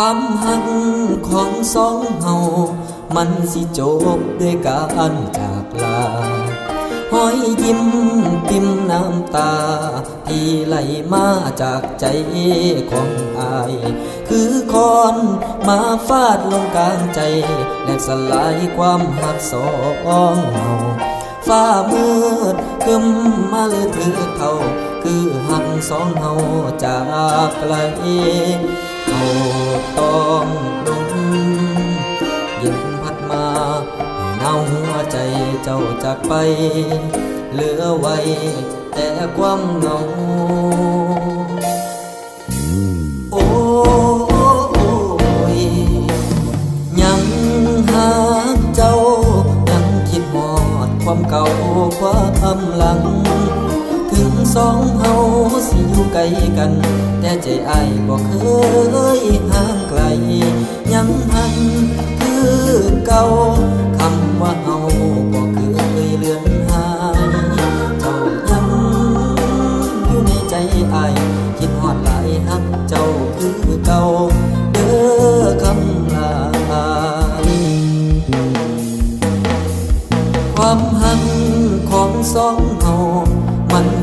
ความหักของสองเฮามันสิจบด้วยการจากลาห้อยยิ้มปิมน้ำตา ที่ไหลมาจากใจของอาย คือคอนมาฟาดลงกลางใจ และสลายความหักสองเฮาฟ้ามืดคึมมาเลือถือเท่า คือหักสองเฮาจากไกลเอา ต้องลงเย็นพัดมาให้หนาหัวใจเจ้าจากไป เหลือไว้แต่ความเหงาโอ้ยยังหากเจ้ายังคิดหอดความเก่าความหลัง สองเฮาสิอยู่ไกลกัน แต่ใจอ้ายบ่เคยห่างไกลยัง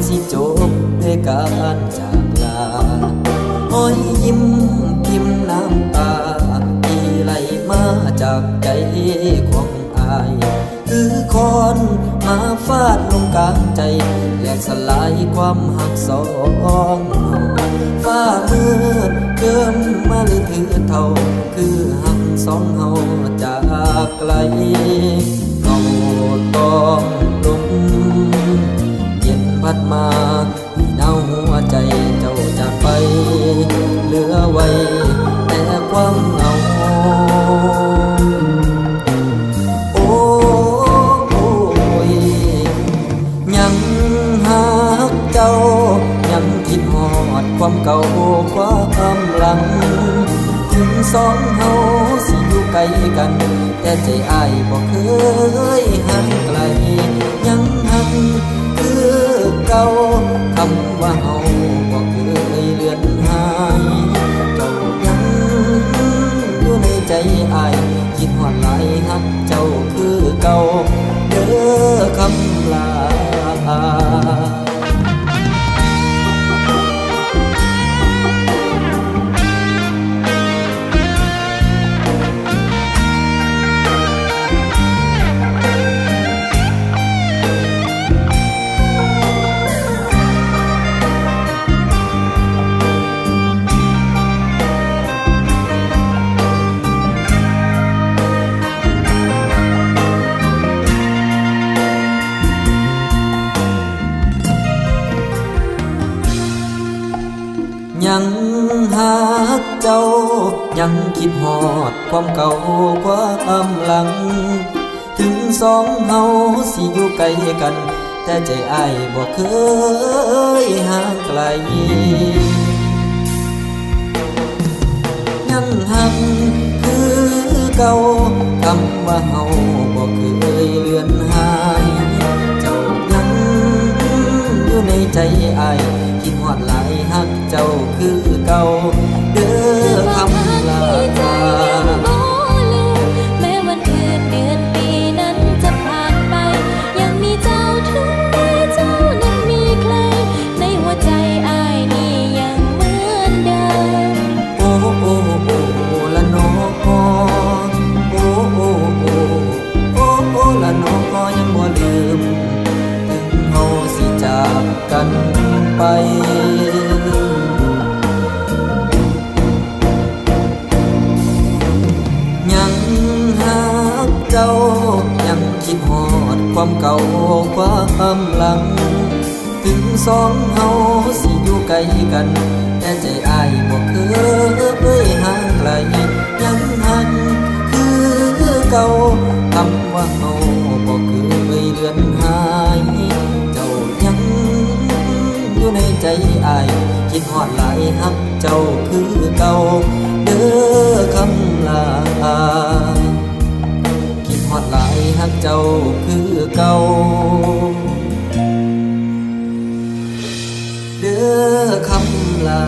สิจบด้วยการจากลาห้อยยิ้มพิมพ์น้ำตาที่ไหลมาจากใจของอาย คือคอนมาฟาดลงกลางใจและสลายความหักสองเฮาฟ้ามืดเกิมมาหรือถือเท่า คือหักสองเฮาจากไกล อไว้ แต่ความเหงาโอ้ยยังหากเจ้า ยังคิดหอดความเก่าความหลัง ถึงสองเฮาสิอยู่ไกลกัน แต่ใจอ้ายบ่เคยห่างไกล ยังหักคือเก่า เด้อคำ กเจ้า ยังคิดหอดความเก่าความหลัง ถึงสองเฮาสิอยู่ไกลกัน แต่ใจอ้ายบ่เคยห่างไกล ยังหักคือเก่าคำว่าเฮาบ่เคยเลือนหา กันไป ยังหากเจ้ายังคิดหอดความเก่าความหลัง ถึงสองเฮาสิอยู่ไกลกันแต่ใจอายบ่เคยห่างไกลยังหักคือเก่าคำว่าเฮาายคิดฮอดหลายฮักเจ้าคือเก่าเด้อคำลาคิดฮอดหลายฮักเจ้าคือเก่าเด้อคำลา